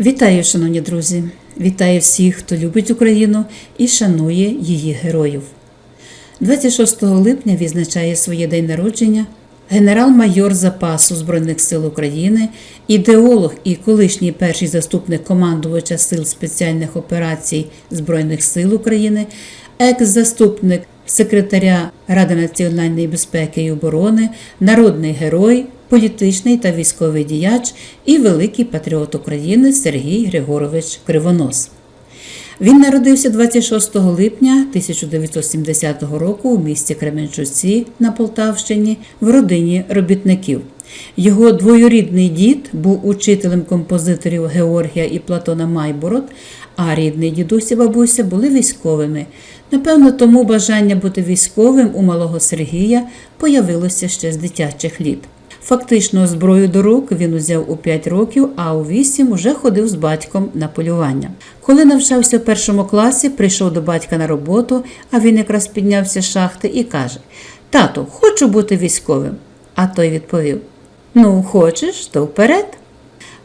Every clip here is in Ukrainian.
Вітаю, шановні друзі! Вітаю всіх, хто любить Україну і шанує її героїв. 26 липня відзначає своє день народження генерал-майор запасу Збройних сил України, ідеолог і колишній перший заступник командувача Сил спеціальних операцій Збройних сил України, екс-заступник секретаря Ради національної безпеки і оборони, народний герой, політичний та військовий діяч і великий патріот України Сергій Григорович Кривонос. Він народився 26 липня 1970 року у місті Кременчуці на Полтавщині в родині робітників. Його двоюрідний дід був учителем композиторів Георгія і Платона Майбород, а рідний дідусь і бабуся були військовими. Напевно, тому бажання бути військовим у малого Сергія появилося ще з дитячих літ. Фактично, зброю до рук він узяв у 5 років, а у 8 уже ходив з батьком на полювання. Коли навчався в першому класі, прийшов до батька на роботу, а він якраз піднявся з шахти і каже: Тату, хочу бути військовим. А той відповів: Ну, хочеш, то вперед.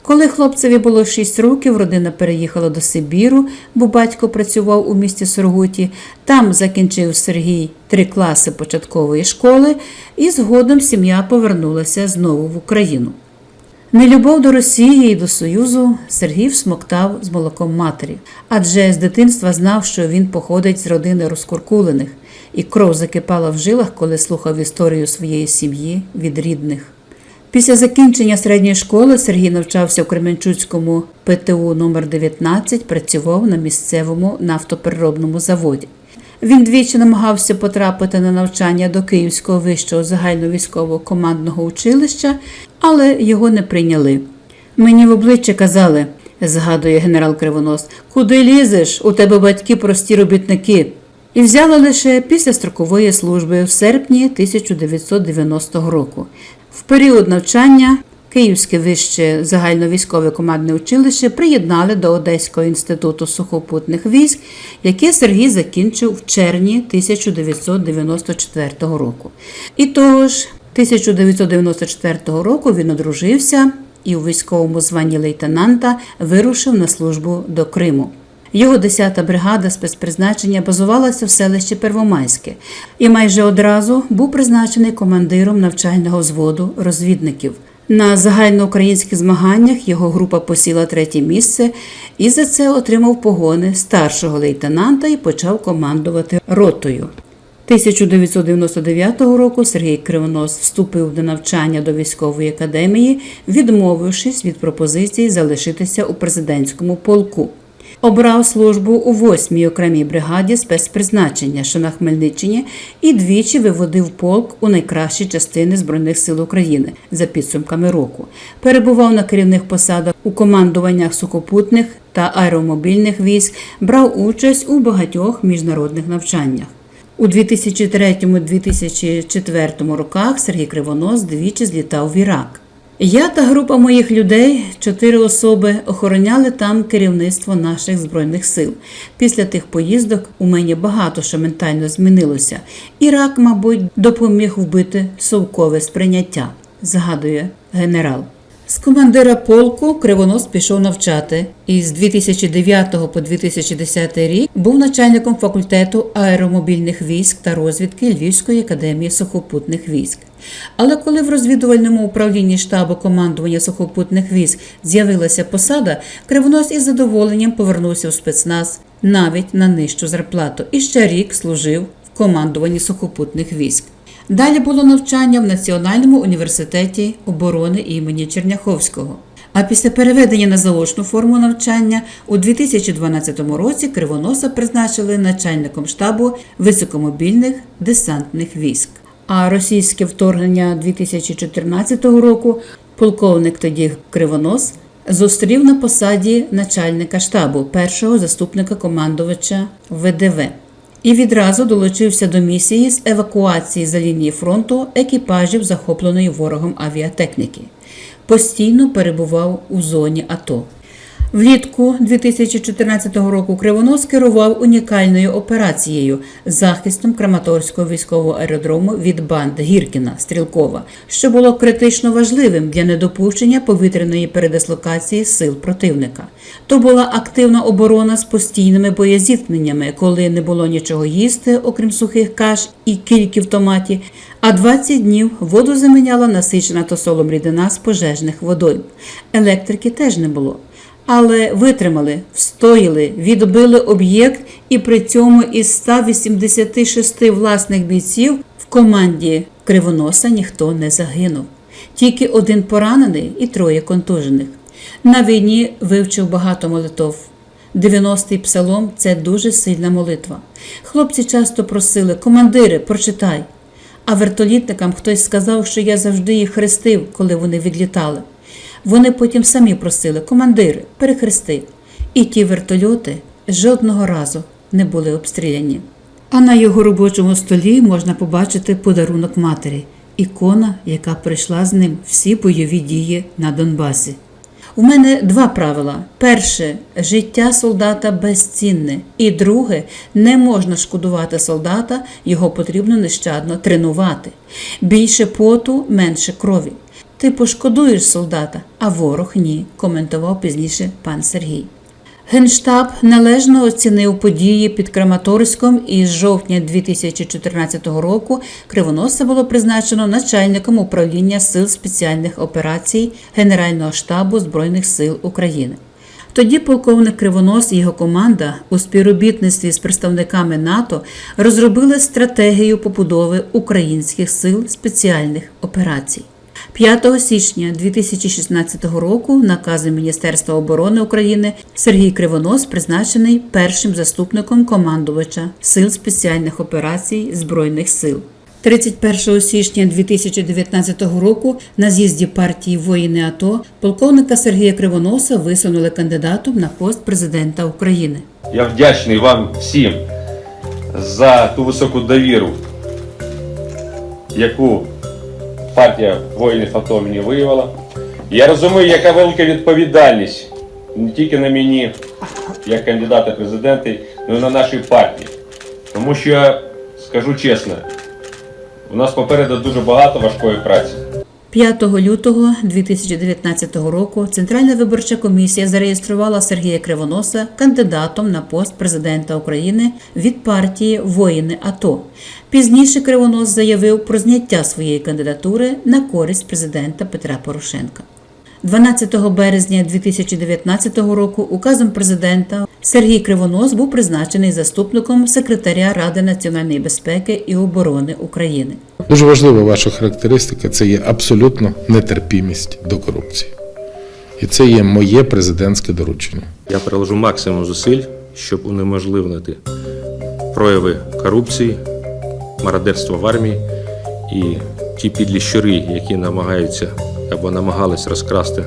Коли хлопцеві було 6 років, родина переїхала до Сибіру, бо батько працював у місті Сургуті. Там закінчив Сергій три класи початкової школи, і згодом сім'я повернулася знову в Україну. Нелюбов до Росії і до Союзу Сергій всмоктав з молоком матері, адже з дитинства знав, що він походить з родини розкуркулених, і кров закипала в жилах, коли слухав історію своєї сім'ї від рідних. Після закінчення середньої школи Сергій навчався в Кременчуцькому ПТУ номер 19 працював на місцевому нафтопереробному заводі. Він двічі намагався потрапити на навчання до Київського вищого загальновійськового командного училища, але його не прийняли. Мені в обличчя казали, згадує генерал Кривонос, куди лізеш? У тебе батьки прості робітники. І взяли лише після строкової служби в серпні 1990 року. В період навчання Київське вище загальновійськове командне училище приєднали до Одеського інституту сухопутних військ, яке Сергій закінчив в червні 1994 року. І того ж 1994 року він одружився і у військовому званні лейтенанта вирушив на службу до Криму. Його 10-та бригада спецпризначення базувалася в селищі Первомайське і майже одразу був призначений командиром навчального взводу розвідників. На загальноукраїнських змаганнях його група посіла третє місце і за це отримав погони старшого лейтенанта і почав командувати ротою. 1999 року Сергій Кривонос вступив до навчання до військової академії, відмовившись від пропозиції залишитися у президентському полку. Обрав службу у 8-й окремій бригаді спецпризначення, що на Хмельниччині, і двічі виводив полк у найкращі частини Збройних сил України за підсумками року. Перебував на керівних посадах у командуваннях сухопутних та аеромобільних військ, брав участь у багатьох міжнародних навчаннях. У 2003-2004 роках Сергій Кривонос двічі злітав в Ірак. Я та група моїх людей, чотири особи, охороняли там керівництво наших збройних сил. Після тих поїздок у мені багато що ментально змінилося. Ірак, мабуть, допоміг вбити совкове сприйняття, згадує генерал. З командира полку Кривонос пішов навчати і з 2009 по 2010 рік був начальником факультету аеромобільних військ та розвідки Львівської академії сухопутних військ. Але коли в розвідувальному управлінні штабу командування сухопутних військ з'явилася посада, Кривонос із задоволенням повернувся в спецназ навіть на нижчу зарплату і ще рік служив в командуванні сухопутних військ. Далі було навчання в Національному університеті оборони імені Черняховського. А після переведення на заочну форму навчання у 2012 році Кривоноса призначили начальником штабу високомобільних десантних військ. А російське вторгнення 2014 року полковник тоді Кривонос зустрів на посаді начальника штабу першого заступника командувача ВДВ і відразу долучився до місії з евакуації за лінії фронту екіпажів захопленої ворогом авіатехніки. Постійно перебував у зоні АТО. Влітку 2014 року Кривонос керував унікальною операцією захистом Краматорського військового аеродрому від банд Гіркіна Стрілкова, що було критично важливим для недопущення повітряної передислокації сил противника. То була активна оборона з постійними боєзіткненнями, коли не було нічого їсти, окрім сухих каш і кільки в томаті. А 20 днів воду заміняла насичена тосолом рідина з пожежних водойм. Електрики теж не було. Але витримали, встояли, відбили об'єкт, і при цьому із 186 власних бійців в команді Кривоноса ніхто не загинув. Тільки один поранений і троє контужених. На війні вивчив багато молитов. 90-й псалом це дуже сильна молитва. Хлопці часто просили: командири, прочитай. А вертолітникам хтось сказав, що я завжди їх хрестив, коли вони відлітали. Вони потім самі просили командири, перехрести. І ті вертольоти жодного разу не були обстріляні. А на його робочому столі можна побачити подарунок матері, ікона, яка прийшла з ним всі бойові дії на Донбасі. У мене два правила: перше життя солдата безцінне, і друге не можна шкодувати солдата, його потрібно нещадно тренувати. Більше поту, менше крові. Ти пошкодуєш солдата, а ворог ні, коментував пізніше пан Сергій. Генштаб належно оцінив події під Краматорськом і з жовтня 2014 року Кривоноса було призначено начальником управління сил спеціальних операцій Генерального штабу Збройних сил України. Тоді полковник Кривонос і його команда у співробітництві з представниками НАТО розробили стратегію побудови українських сил спеціальних операцій. 5 січня 2016 року наказом Міністерства оборони України Сергій Кривонос призначений першим заступником командувача Сил спеціальних операцій Збройних сил. 31 січня 2019 року на з'їзді партії воїни АТО полковника Сергія Кривоноса висунули кандидатом на пост президента України. Я вдячний вам всім за ту високу довіру, яку партія воїнів АТО мені виявила. Я розумію, яка велика відповідальність не тільки на мені, як кандидата президента, але й на нашій партії. Тому що скажу чесно, у нас попереду дуже багато важкої праці. 5 лютого 2019 року Центральна виборча комісія зареєструвала Сергія Кривоноса кандидатом на пост президента України від партії Воїни АТО. Пізніше Кривонос заявив про зняття своєї кандидатури на користь президента Петра Порошенка. 12 березня 2019 року указом президента Сергій Кривонос був призначений заступником секретаря Ради національної безпеки і оборони України. Дуже важлива ваша характеристика це є абсолютно нетерпімість до корупції. І це є моє президентське доручення. Я приложу максимум зусиль, щоб унеможливити прояви корупції, мародерства в армії і ті підлі щури, які намагаються або намагались розкрасти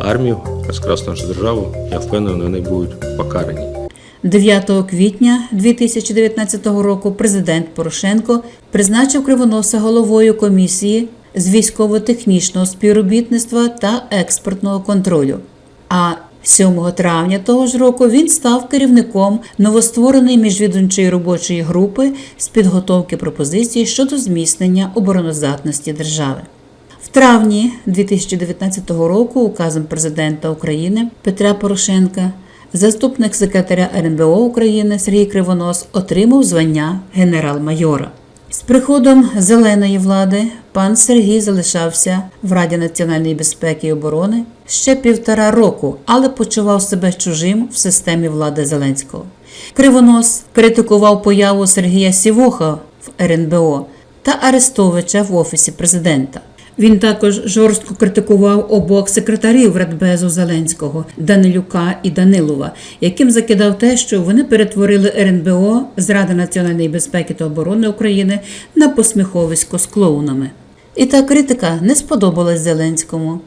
армію, розкрасти нашу державу, я впевнений, вони будуть покарані. 9 квітня 2019 року президент Порошенко призначив Кривоноса головою комісії з військово-технічного співробітництва та експортного контролю. А 7 травня того ж року він став керівником новоствореної міжвідомчої робочої групи з підготовки пропозицій щодо зміцнення обороноздатності держави. В травні 2019 року указом президента України Петра Порошенка заступник секретаря РНБО України Сергій Кривонос отримав звання генерал-майора. З приходом зеленої влади пан Сергій залишався в Раді національної безпеки і оборони ще півтора року, але почував себе чужим в системі влади Зеленського. Кривонос критикував появу Сергія Сівоха в РНБО та Арестовича в офісі президента. Він також жорстко критикував обох секретарів Радбезу Зеленського Данилюка і Данилова, яким закидав те, що вони перетворили РНБО з Ради національної безпеки та оборони України на посміховисько з клоунами. І та критика не сподобалась Зеленському.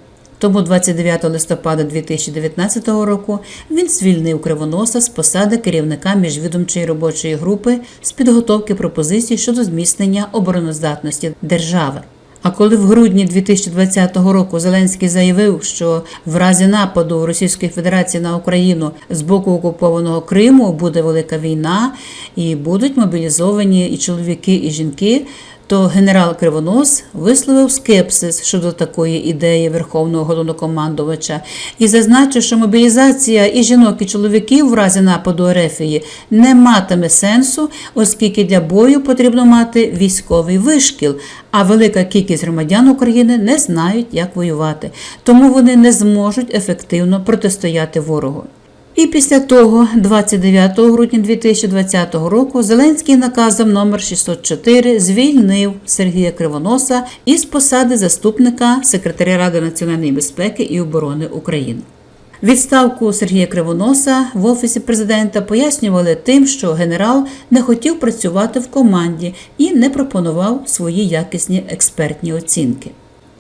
Тому 29 листопада 2019 року він звільнив Кривоноса з посади керівника міжвідомчої робочої групи з підготовки пропозицій щодо зміцнення обороноздатності держави. А коли в грудні 2020 року Зеленський заявив, що в разі нападу Російської Федерації на Україну з боку окупованого Криму буде велика війна і будуть мобілізовані і чоловіки, і жінки, то генерал Кривонос висловив скепсис щодо такої ідеї Верховного головнокомандувача і зазначив, що мобілізація і жінок, і чоловіків в разі нападу Ерефії не матиме сенсу, оскільки для бою потрібно мати військовий вишкіл, а велика кількість громадян України не знають, як воювати, тому вони не зможуть ефективно протистояти ворогу. І після того, 29 грудня 2020 року, Зеленський наказом номер 604 звільнив Сергія Кривоноса із посади заступника секретаря Ради національної безпеки і оборони України. Відставку Сергія Кривоноса в офісі президента пояснювали тим, що генерал не хотів працювати в команді і не пропонував свої якісні експертні оцінки.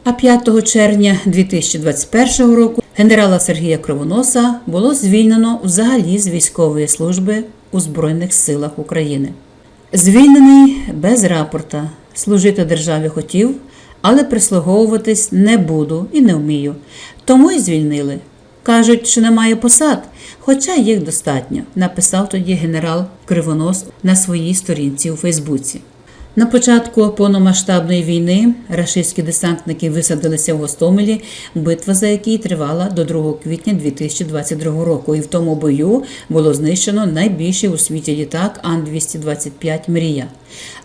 А 5 червня 2021 року генерала Сергія Кривоноса було звільнено взагалі з військової служби у Збройних силах України. Звільнений без рапорта. Служити державі хотів, але прислуговуватись не буду і не вмію. Тому й звільнили. Кажуть, що немає посад, хоча їх достатньо, написав тоді генерал Кривонос на своїй сторінці у Фейсбуці. На початку повномасштабної війни рашистські десантники висадилися в Гостомелі, битва за який тривала до 2 квітня 2022 року. І в тому бою було знищено найбільший у світі літак Ан-225 Мрія.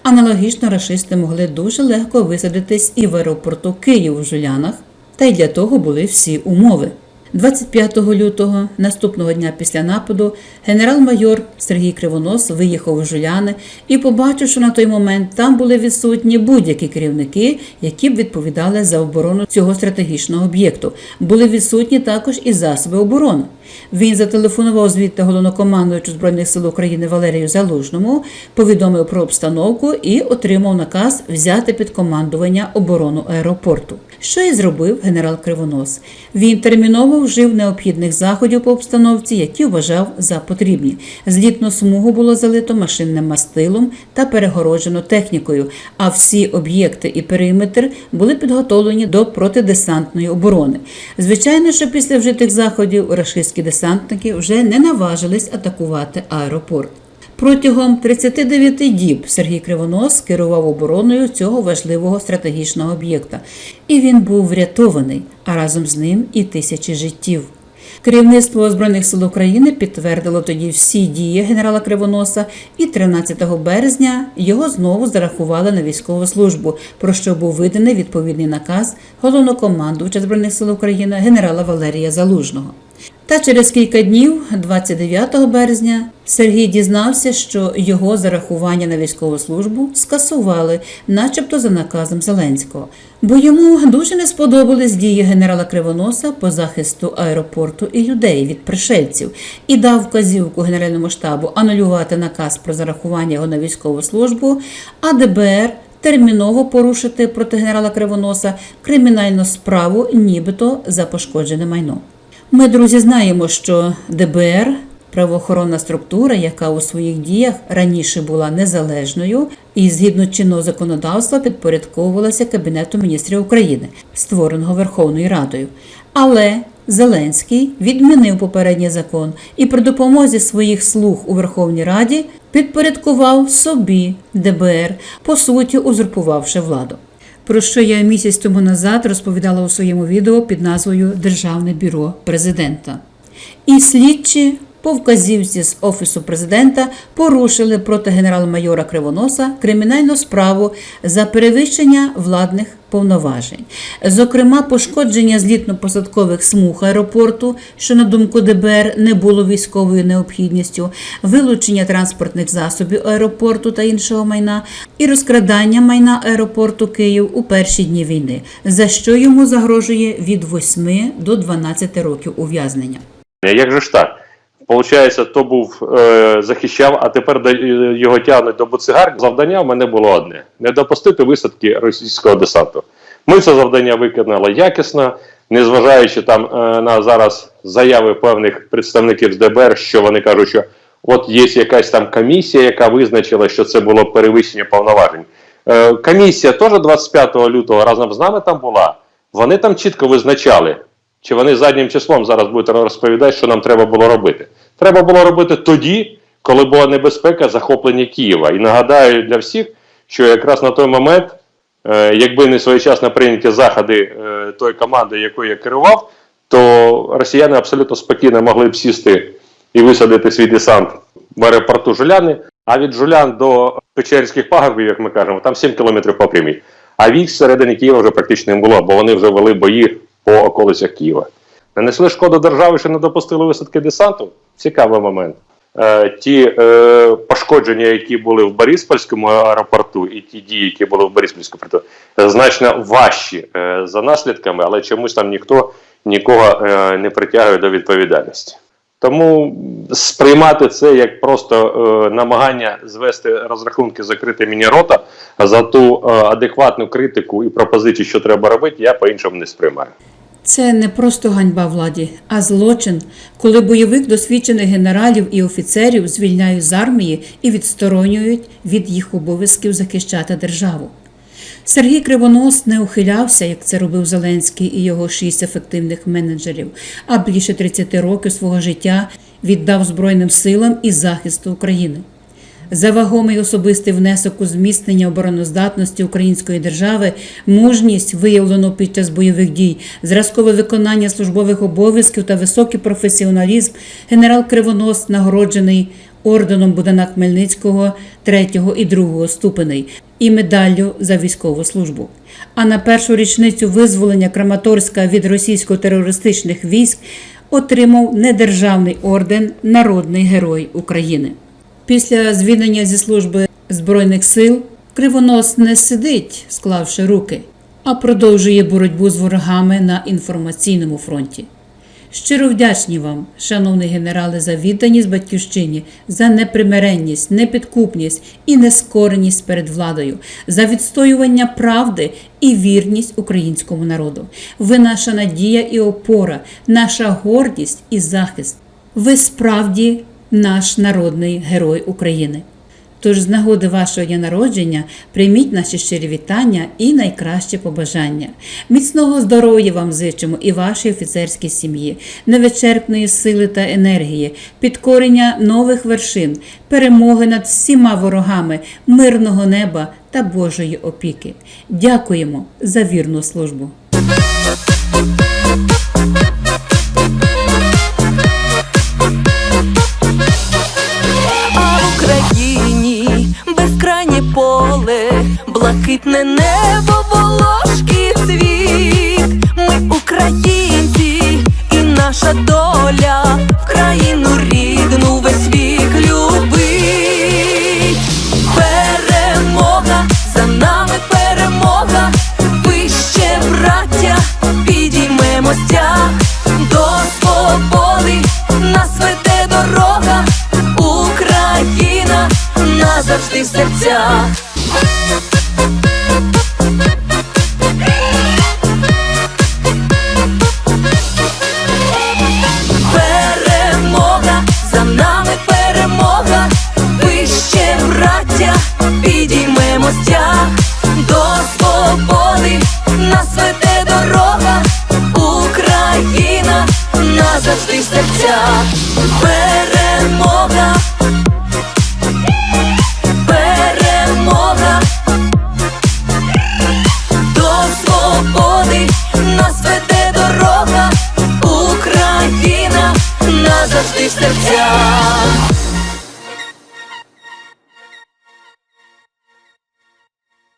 Аналогічно рашисти могли дуже легко висадитись і в аеропорту Київ у Жулянах, та й для того були всі умови. 25 лютого, наступного дня після нападу, генерал-майор Сергій Кривонос виїхав у Жуляни і побачив, що на той момент там були відсутні будь-які керівники, які б відповідали за оборону цього стратегічного об'єкту. Були відсутні також і засоби оборони. Він зателефонував звідти головнокомандуючу Збройних сил України Валерію Залужному, повідомив про обстановку і отримав наказ взяти під командування оборону аеропорту. Що і зробив генерал Кривонос. Він терміново вжив необхідних заходів по обстановці, які вважав за потрібні. Злітну смугу було залито машинним мастилом та перегороджено технікою, а всі об'єкти і периметр були підготовлені до протидесантної оборони. Звичайно, що після вжитих заходів рашистські десантники вже не наважились атакувати аеропорт. Протягом 39 діб Сергій Кривонос керував обороною цього важливого стратегічного об'єкта, і він був врятований, а разом з ним і тисячі життів. Керівництво Збройних сил України підтвердило тоді всі дії генерала Кривоноса, і 13 березня його знову зарахували на військову службу, про що був виданий відповідний наказ головнокомандувача Збройних сил України генерала Валерія Залужного. Та через кілька днів, 29 березня, Сергій дізнався, що його зарахування на військову службу скасували, начебто за наказом Зеленського, бо йому дуже не сподобались дії генерала Кривоноса по захисту аеропорту і людей від пришельців, і дав вказівку Генеральному штабу анулювати наказ про зарахування його на військову службу, а ДБР терміново порушити проти генерала Кривоноса кримінальну справу, нібито за пошкоджене майно. Ми, друзі, знаємо, що ДБР правоохоронна структура, яка у своїх діях раніше була незалежною і згідно чинного законодавства підпорядковувалася Кабінету міністрів України, створеного Верховною Радою. Але Зеленський відмінив попередній закон і при допомозі своїх слуг у Верховній Раді підпорядкував собі ДБР, по суті, узурпувавши владу про що я місяць тому назад розповідала у своєму відео під назвою Державне бюро президента. І слідчі по вказівці з Офісу президента порушили проти генерал-майора Кривоноса кримінальну справу за перевищення владних повноважень, зокрема, пошкодження злітно-посадкових смуг аеропорту, що на думку ДБР не було військовою необхідністю, вилучення транспортних засобів аеропорту та іншого майна, і розкрадання майна аеропорту Київ у перші дні війни, за що йому загрожує від 8 до 12 років ув'язнення. Як же ж так? Получається, то був е, захищав, а тепер до, е, його тягнуть до буцигарні. Завдання в мене було одне: не допустити висадки російського десанту. Ми це завдання виконали якісно, незважаючи там е, на зараз заяви певних представників з ДБР, що вони кажуть, що от є якась там комісія, яка визначила, що це було перевищення повноважень. Е, комісія теж 25 лютого разом з нами там була. Вони там чітко визначали, чи вони заднім числом зараз будуть розповідати, що нам треба було робити. Треба було робити тоді, коли була небезпека захоплення Києва. І нагадаю для всіх, що якраз на той момент, е, якби не своєчасно прийняті заходи е, тої команди, якою я керував, то росіяни абсолютно спокійно могли б сісти і висадити свій десант в аеропорту Жуляни. А від Жулян до Печерських пагорбів, як ми кажемо, там 7 кілометрів по прямій. А військ всередині Києва вже практично не було, бо вони вже вели бої по околицях Києва. Нанесли шкоду державі, що не допустили висадки десанту. Цікавий момент. Е, ті е, пошкодження, які були в Бориспольському аеропорту, і ті дії, які були в Бориспольському аеропорту, значно важчі е, за наслідками, але чомусь там ніхто нікого не притягує до відповідальності. Тому сприймати це як просто е, намагання звести розрахунки закрити мені рота за ту е, адекватну критику і пропозицію, що треба робити, я по-іншому не сприймаю. Це не просто ганьба владі, а злочин, коли бойових досвідчених генералів і офіцерів звільняють з армії і відсторонюють від їх обов'язків захищати державу. Сергій Кривонос не ухилявся, як це робив Зеленський і його шість ефективних менеджерів, а більше 30 років свого життя віддав Збройним силам і захисту України. За вагомий особистий внесок у зміцнення обороноздатності української держави, мужність, виявлену під час бойових дій, зразкове виконання службових обов'язків та високий професіоналізм, генерал Кривонос нагороджений орденом Богдана Хмельницького 3 і 2 ступеней і медаллю за військову службу. А на першу річницю визволення Краматорська від російсько-терористичних військ отримав недержавний орден Народний Герой України. Після звільнення зі служби Збройних сил Кривонос не сидить, склавши руки, а продовжує боротьбу з ворогами на інформаційному фронті. Щиро вдячні вам, шановні генерали, за відданість батьківщині, за непримиренність, непідкупність і нескореність перед владою, за відстоювання правди і вірність українському народу. Ви наша надія і опора, наша гордість і захист. Ви справді наш народний герой України. Тож з нагоди вашого дня народження прийміть наші щирі вітання і найкращі побажання. Міцного здоров'я вам зичимо і вашій офіцерській сім'ї, невичерпної сили та енергії, підкорення нових вершин, перемоги над всіма ворогами, мирного неба та Божої опіки. Дякуємо за вірну службу. Блакитне небо,